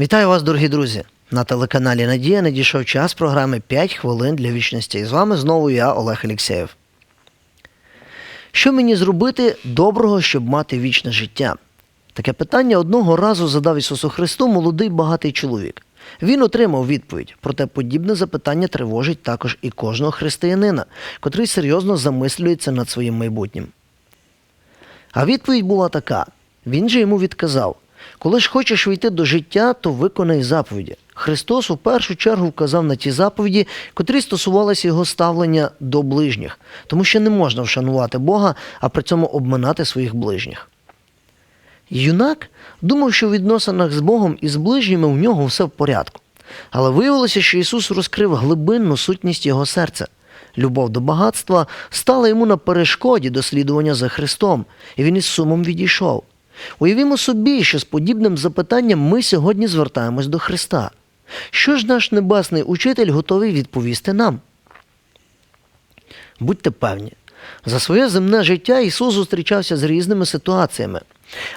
Вітаю вас, дорогі друзі! На телеканалі Надія надійшов час програми «5 хвилин для вічності. І з вами знову я, Олег Алєксєєв. Що мені зробити доброго, щоб мати вічне життя? Таке питання одного разу задав Ісусу Христу молодий багатий чоловік. Він отримав відповідь, проте подібне запитання тривожить також і кожного християнина, котрий серйозно замислюється над своїм майбутнім. А відповідь була така: він же йому відказав: коли ж хочеш війти до життя, то виконай заповіді. Христос у першу чергу вказав на ті заповіді, котрі стосувалися його ставлення до ближніх, тому що не можна вшанувати Бога, а при цьому обминати своїх ближніх. Юнак думав, що у відносинах з Богом і з ближніми у нього все в порядку. Але виявилося, що Ісус розкрив глибинну сутність його серця. Любов до багатства стала йому на перешкоді дослідування за Христом, і він із сумом відійшов. Уявімо собі, що з подібним запитанням ми сьогодні звертаємось до Христа. Що ж наш небесний учитель готовий відповісти нам? Будьте певні, за своє земне життя Ісус зустрічався з різними ситуаціями,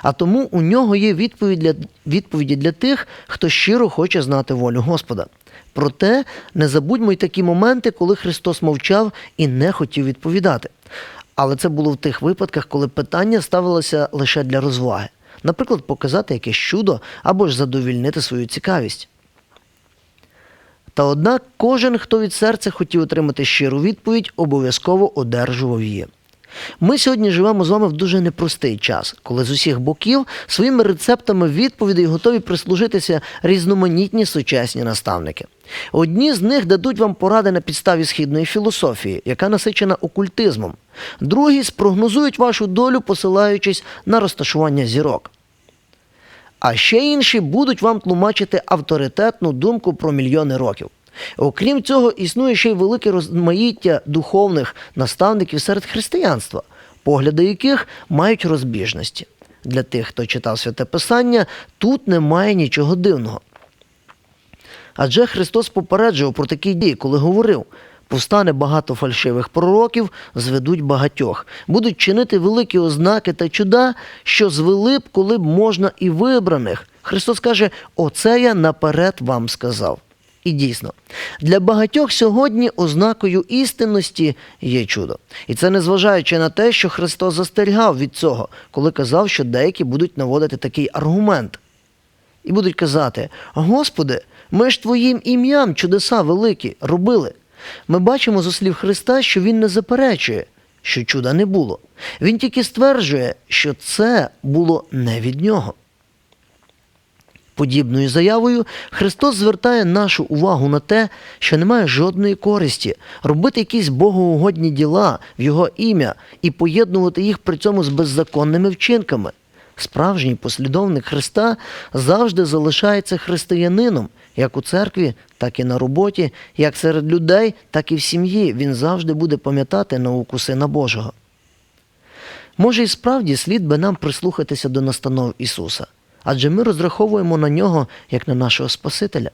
а тому у нього є відповідь для, відповіді для тих, хто щиро хоче знати волю Господа. Проте не забудьмо й такі моменти, коли Христос мовчав і не хотів відповідати. Але це було в тих випадках, коли питання ставилося лише для розваги, наприклад, показати якесь чудо або ж задовільнити свою цікавість. Та однак кожен, хто від серця хотів отримати щиру відповідь, обов'язково одержував її. Ми сьогодні живемо з вами в дуже непростий час, коли з усіх боків своїми рецептами відповідей готові прислужитися різноманітні сучасні наставники. Одні з них дадуть вам поради на підставі східної філософії, яка насичена окультизмом. Другі спрогнозують вашу долю, посилаючись на розташування зірок. А ще інші будуть вам тлумачити авторитетну думку про мільйони років. Окрім цього, існує ще й велике розмаїття духовних наставників серед християнства, погляди яких мають розбіжності. Для тих, хто читав святе Писання, тут немає нічого дивного. Адже Христос попереджував про такі дії, коли говорив: повстане багато фальшивих пророків, зведуть багатьох, будуть чинити великі ознаки та чуда, що звели б, коли б можна і вибраних. Христос каже: Оце я наперед вам сказав. І дійсно, для багатьох сьогодні ознакою істинності є чудо. І це незважаючи на те, що Христос застерігав від цього, коли казав, що деякі будуть наводити такий аргумент. І будуть казати: Господи, ми ж Твоїм ім'ям чудеса великі робили. Ми бачимо з слів Христа, що Він не заперечує, що чуда не було. Він тільки стверджує, що це було не від нього. Подібною заявою Христос звертає нашу увагу на те, що немає жодної користі робити якісь богоугодні діла в Його ім'я і поєднувати їх при цьому з беззаконними вчинками. Справжній послідовник Христа завжди залишається християнином, як у церкві, так і на роботі, як серед людей, так і в сім'ї. Він завжди буде пам'ятати науку Сина Божого. Може, і справді слід би нам прислухатися до настанов Ісуса, адже ми розраховуємо на нього як на нашого Спасителя.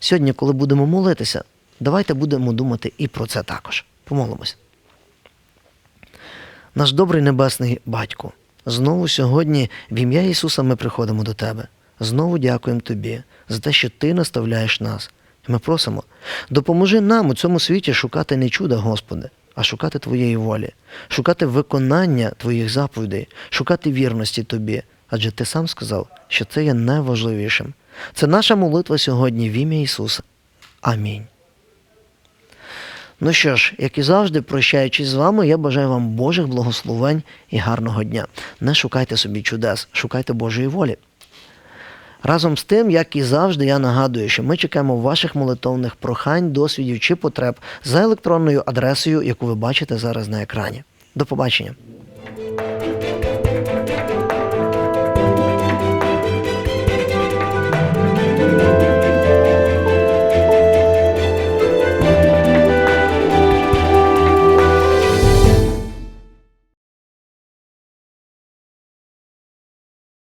Сьогодні, коли будемо молитися, давайте будемо думати і про це також. Помолимося. Наш добрий небесний батько, знову сьогодні в ім'я Ісуса ми приходимо до Тебе. Знову дякуємо Тобі за те, що Ти наставляєш нас. І ми просимо, допоможи нам у цьому світі шукати не чуда, Господи, а шукати Твоєї волі, шукати виконання Твоїх заповідей, шукати вірності Тобі. Адже Ти сам сказав, що це є найважливішим. Це наша молитва сьогодні в ім'я Ісуса. Амінь. Ну що ж, як і завжди, прощаючись з вами, я бажаю вам Божих благословень і гарного дня. Не шукайте собі чудес, шукайте Божої волі. Разом з тим, як і завжди, я нагадую, що ми чекаємо ваших молитовних прохань, досвідів чи потреб за електронною адресою, яку ви бачите зараз на екрані. До побачення.